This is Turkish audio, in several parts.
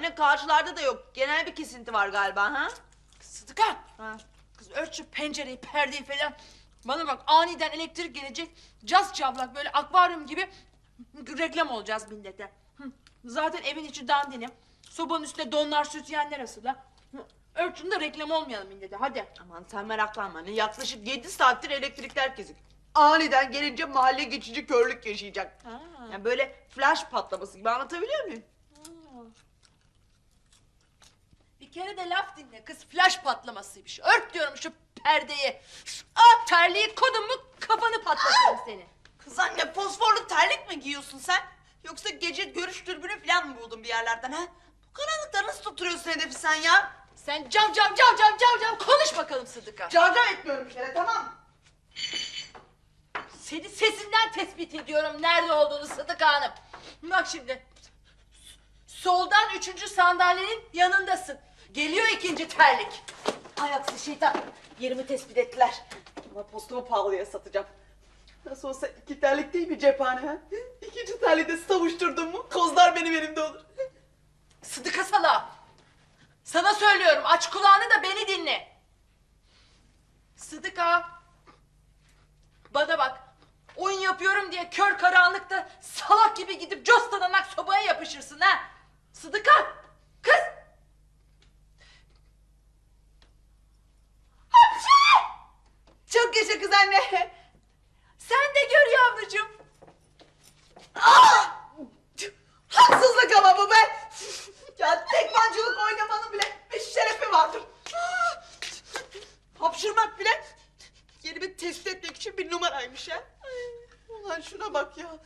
Anne karşılarda da yok. Genel bir kesinti var galiba ha? Sıdıka. Ha. Kız ört şu pencereyi, perdeyi falan. Bana bak aniden elektrik gelecek. Caz çablak böyle akvaryum gibi reklam olacağız millete. Hı. Zaten evin içi dandini. Sobanın üstüne donlar sütyenler asılı. Hı. Ört şunu da reklam olmayalım millete hadi. Aman sen meraklanma anne. Yaklaşık 7 saattir elektrikler kesik. Aniden gelince mahalle geçici körlük yaşayacak. Ha. Yani böyle flash patlaması gibi anlatabiliyor muyum? Bir kere de laf dinle kız flash patlamasıymış. Ört diyorum şu perdeyi. Ah terliği kodun mu kafanı patlatırım seni. Kız anne fosforlu terlik mi giyiyorsun sen? Yoksa gece görüş dürbünü falan mı buldun bir yerlerden ha? Bu karanlıkta nasıl tutturuyorsun hedefi sen ya? Sen cam cam cam cam cam cam konuş bakalım Sıdıka. Carcar etmiyorum bir kere tamam mı? Seni sesinden tespit ediyorum nerede olduğunu Sıdıka Hanım. Bak şimdi. Soldan üçüncü sandalyenin yanındasın. Geliyor ikinci terlik. Ayaksız şeytan. Yerimi tespit ettiler. Ama postumu pahalıya satacağım. Nasıl olsa iki terlik değil mi cephane ha? İkinci terliği de savuşturdum mu kozlar benim elimde olur. Sıdıka sala. Sana söylüyorum aç kulağını da beni dinle. Sıdıka. Bana bak. Oyun yapıyorum diye kör karanlıkta salak gibi gidip costalanak sobaya yapışırsın ha. Sıdıka. Kız. Çok yaşa kız anne. Sen de gör yavrucuğum. Ah! Haksızlık ama bu be. Ya tekmancılık oynamanın bile bir şerefi vardır. Hapşırmak bile yerimi tespit etmek için bir numaraymış ha. Ulan şuna bak ya.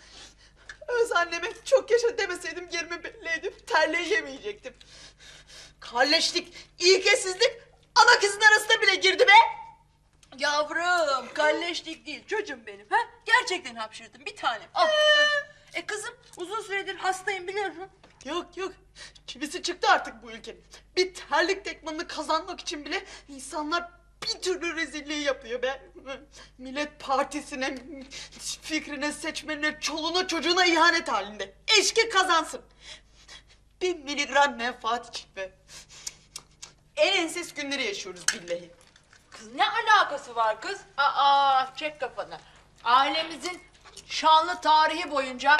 Öz anneme çok yaşa demeseydim yerimi belli edip terliği yemeyecektim. İlkesizlik ana kızın arasına bile girdi be. Yavrum kalleşlik değil çocuğum benim. Ha? Gerçekten hapşırdım bir tanem. Al. e kızım uzun süredir hastayım biliyorum. Yok yok. Çivisi çıktı artık bu ülkenin. Bir terlik tekmanını kazanmak için bile insanlar bir türlü rezilliği yapıyor be. Millet partisine, fikrine, seçmenine, çoluğuna, çocuğuna ihanet halinde. Eşki kazansın. Bir miligram menfaat için be. En enses günleri yaşıyoruz billahi. Kız ne alakası var kız? Aa çek kafanı. Ailemizin şanlı tarihi boyunca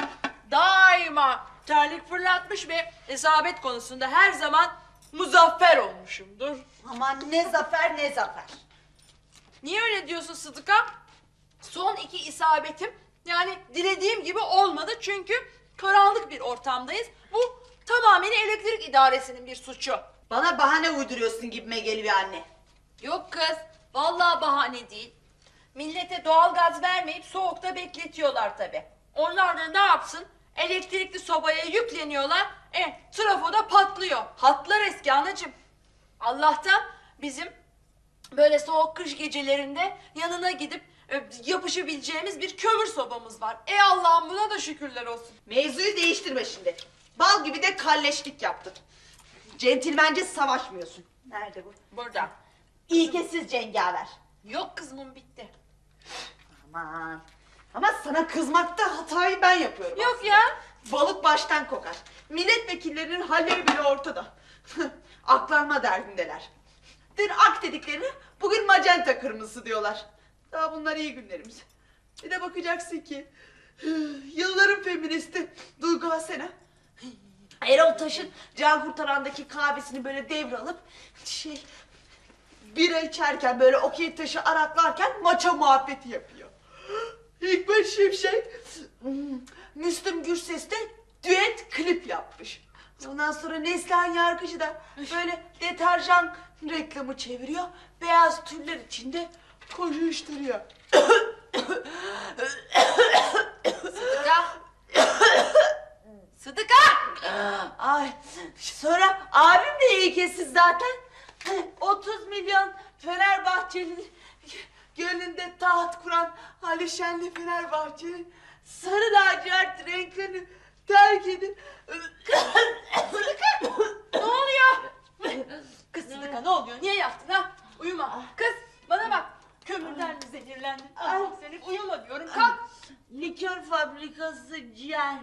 daima terlik fırlatmış ve isabet konusunda her zaman muzaffer olmuşumdur. Aman ne zafer ne zafer. Niye öyle diyorsun Sıdıka? Son iki isabetim yani dilediğim gibi olmadı çünkü karanlık bir ortamdayız. Bu tamamen elektrik idaresinin bir suçu. Bana bahane uyduruyorsun gibime geliyor anne. Yok kız, vallahi bahane değil. Millete doğal gaz vermeyip soğukta bekletiyorlar tabi. Onlar da ne yapsın? Elektrikli sobaya yükleniyorlar. E, trafoda patlıyor. Hatlar eski anacığım. Allah'tan bizim böyle soğuk kış gecelerinde yanına gidip e, yapışabileceğimiz bir kömür sobamız var. E Allah'ım buna da şükürler olsun. Mevzuyu değiştirme şimdi. Bal gibi de kalleşlik yaptın. Centilmence savaşmıyorsun. Nerede bu? Burada. İlkesiz cengaver. Yok kızımın bitti. Aman. Ama sana kızmakta hatayı ben yapıyorum. Yok aslında. ya. Balık baştan kokar. Milletvekillerinin halleri bile ortada. Aklanma derdindeler. Dün ak dediklerini bugün magenta kırmızısı diyorlar. Daha bunlar iyi günlerimiz. Bir de bakacaksın ki yılların feministi Duygu Asena Erol Taş'ın Can Kurtaran'daki kahvesini böyle devralıp şey bira içerken böyle okey taşı araklarken maça muhabbeti yapıyor. Hikmet Şimşek hmm, Müslüm Gürses'te düet klip yapmış. Ondan sonra Neslihan Yargıcı da böyle deterjan reklamı çeviriyor. Beyaz tüller içinde koşuşturuyor. Sıdıka. Sıdıka. Ay sonra abim de ilkesiz zaten. 30 milyon Fenerbahçeli gönlünde taht kuran Ali Şenli Fenerbahçeli sarı lacivert renklerini terk edip Ne oluyor? Kız Sıdıka ne oluyor? Niye yattın ha? Uyuma. Kız bana bak. Kömürden zehirlendin? Allah seni uyuma diyorum. Kalk. likör fabrikası ciğer.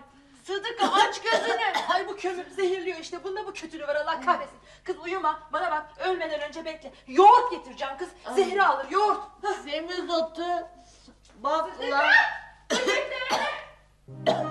Sıdıka aç gözünü. Ay bu kömür zehirliyor işte. Bunda bu kötülüğü var Allah kahretsin. Kız uyuma bana bak ölmeden önce bekle. Yoğurt getireceğim kız. Zehri alır yoğurt. Semizotu. Bakla. Sıdıka.